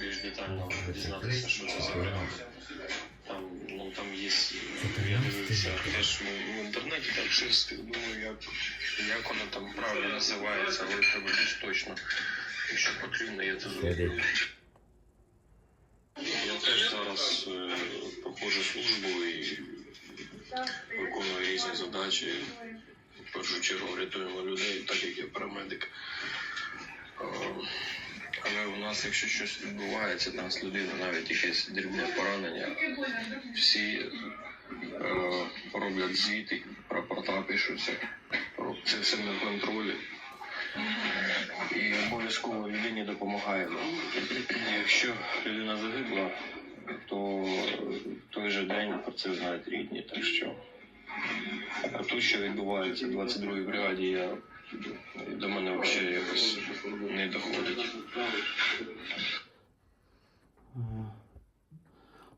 більш детально дізнатися, що це за бригада. Там, ну, там є, я дивився теж в, в інтернеті, так щось думаю, як, як вона там правильно називається, але треба більш точно. Якщо потрібно, я це зроблю. Я теж зараз е, проходжу службу і виконую різні задачі. В першу чергу рятуємо людей, так як я парамедик. Е, нас, якщо щось відбувається, там з людини навіть якесь дрібне поранення, всі е, роблять звіти, рапорта пишуться, це все на контролі. І обов'язково людині допомагаємо. Якщо людина загибла, то той же день про це знають рідні. Так що тут, що відбувається в 22-й бригаді, я до мене взагалі якось не доходить.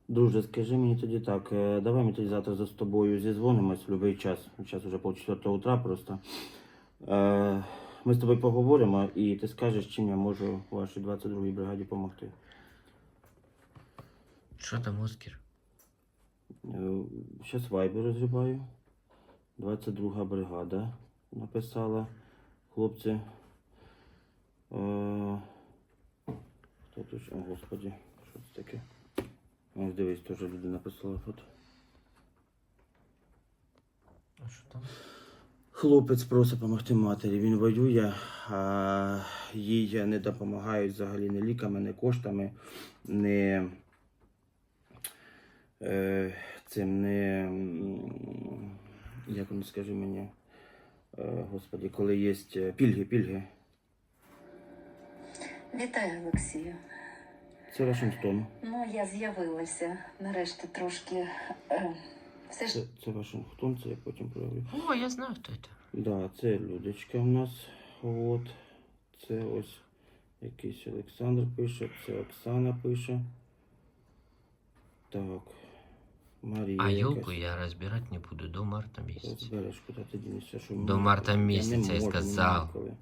Друже, скажи мені тоді так, е, давай ми тоді завтра з тобою зізвонимось в будь-який час. Зараз вже пол четвертого утра просто. Е, Ми з тобою поговоримо і ти скажеш, чим я можу вашій 22-й бригаді допомогти. Що там, Оскар? Зараз вайбер розгрібаю. 22 бригада написала. Хлопці. Е, Хто тут? О, господі, що це таке? Ось дивись, теж людина написала тут. А що там? Хлопець просить допомогти матері. Він воює, а їй не допомагають взагалі ні ліками, ні коштами, ні е, цим не. Як воно скажи мені, е, господі, коли є пільги, пільги. Вітаю, Олексію. Це Вашингтон. Ну, я з'явилася. Нарешті трошки. Е, все ж Це, це Вашингтон, це я потім проявлю. О, я знаю, хто це. Да, це Людочка у нас. От. Це ось якийсь Олександр пише, це Оксана пише. Так. Марія. А елку я розбирати не буду до марта місяця. Розбереш, куди ти дінешся, що До марта Я не місяця, я можу, сказав. коли.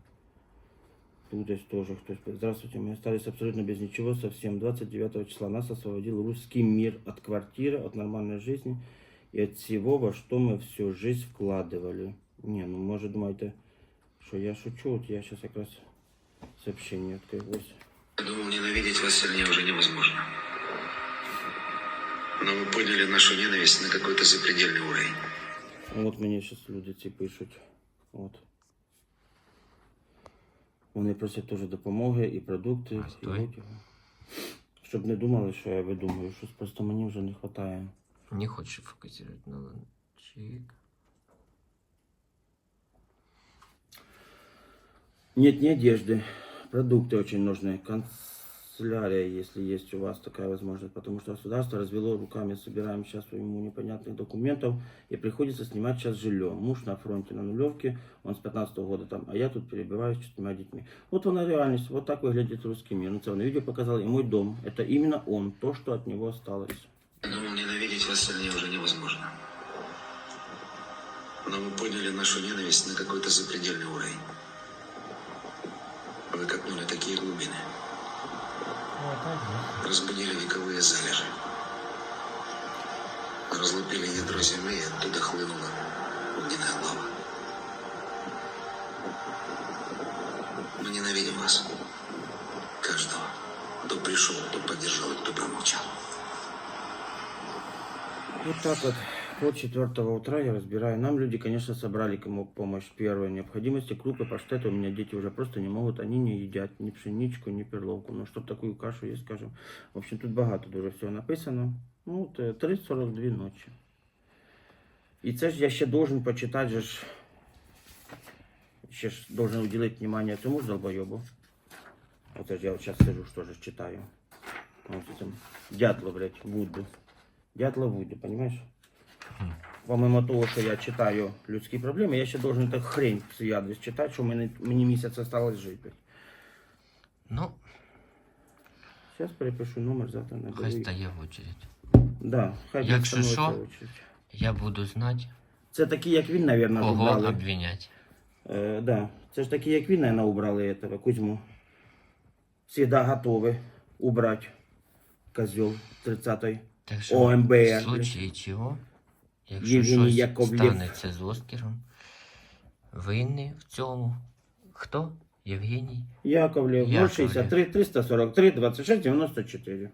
Тут десь тоже хтось. Здравствуйте, мы остались абсолютно без ничего совсем. 29 числа нас освободил русский мир от квартиры, от нормальной жизни и от всего, во что мы всю жизнь вкладывали. Не, ну может думаете, что я шучу, вот я сейчас как раз сообщение открылось. Я думал, ненавидеть вас сильнее уже невозможно. Но вы подняли нашу ненависть на какой-то запредельный уровень. Вот мені сейчас люди ці пишуть. От. Вони просять теж допомоги і продукти, А і стой. одягу. Щоб не думали, що я видумую. Щось просто мені вже не вистачає. Не хочешь фокусировать, ну ладно. Чик. Нет ни одежды. Продукты очень нужны. Канцелярия, если есть у вас такая возможность. Потому что государство развело руками. Собираем сейчас ему непонятных документов. И приходится снимать сейчас жилье. Муж на фронте на нулевке. Он с 15 года там. А я тут перебиваюсь с четырьмя детьми. Вот она реальность. Вот так выглядит русский мир. Национальное видео показал. И мой дом. Это именно он. То, что от него осталось. Я думал, ненавидеть вас сильнее уже невозможно. Но вы подняли нашу ненависть на какой-то запредельный уровень. Вы копнули такие глубины. Разбудили вековые залежи. Разлупили ядро земли, и оттуда хлынула огненная лава. Мы ненавидим вас. Каждого. Кто пришел, кто поддержал кто промолчал. Вот так вот. Пол четвертого утра я разбираю. Нам люди, конечно, собрали кому помощь первой необходимости. Крупы, паштеты у меня дети уже просто не могут. Они не едят ни пшеничку, ни перловку. Ну, чтоб такую кашу есть, скажем. В общем, тут багато дуже всього написано. Ну, от, е, 3.42 ночі. І це ж я ще должен почитати же ж. Ще ж должен уделить внимание цьому ж долбойобу. Оце я зараз сижу, що ж читаю. Ось цим Дятло, блядь, Вуду. Дятла Вуду, понимаешь? Помимо того, що я читаю людські проблеми, я ще должен так хрень в свій адрес читати, що мені, мені місяць осталось жити. Ну, Зараз перепишу номер, завтра хай стає в очередь. Да, хай Якщо що, в очередь. Я буду знати, Це такі, як він, мабуть, кого убрали. обвинять. Е, да. Це ж такі, як він, наверное, убрали этого Кузьму. Всегда готові. убрать. Козел 30-й. Так що, ОМБР, в случаї чого, якщо Євгеній щось Яковлєв. станеться з Оскаром, винний в цьому. Хто? Євгеній? Яковлев, Яковлев. 063 343 26 94.